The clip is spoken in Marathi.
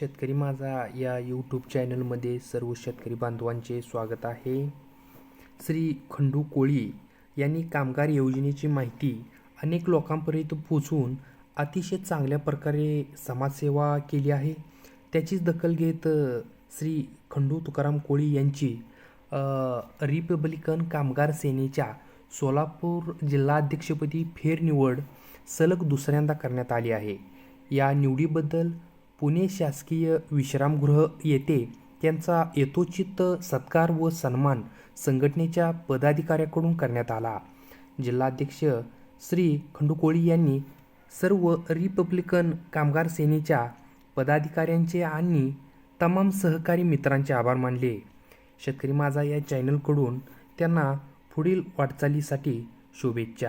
शेतकरी माझा या यूट्यूब चॅनलमध्ये सर्व शेतकरी बांधवांचे स्वागत आहे. श्री खंडू कोळी यांनी कामगार योजनेची माहिती अनेक लोकांपर्यंत पोचवून अतिशय चांगल्या प्रकारे समाजसेवा केली आहे. त्याचीच दखल घेत श्री खंडू तुकाराम कोळी यांची रिपब्लिकन कामगार सेनेच्या सोलापूर जिल्हाध्यक्षपदी फेरनिवड सलग दुसऱ्यांदा करण्यात आली आहे. या निवडीबद्दल पुणे शासकीय विश्रामगृह येथे त्यांचा यथोचित सत्कार व सन्मान संघटनेच्या पदाधिकाऱ्याकडून करण्यात आला. जिल्हाध्यक्ष श्री खंडुकोळी यांनी सर्व रिपब्लिकन कामगार सेनेच्या पदाधिकाऱ्यांचे आणि तमाम सहकारी मित्रांचे आभार मानले. शेतकरी माझा या चॅनलकडून त्यांना पुढील वाटचालीसाठी शुभेच्छा.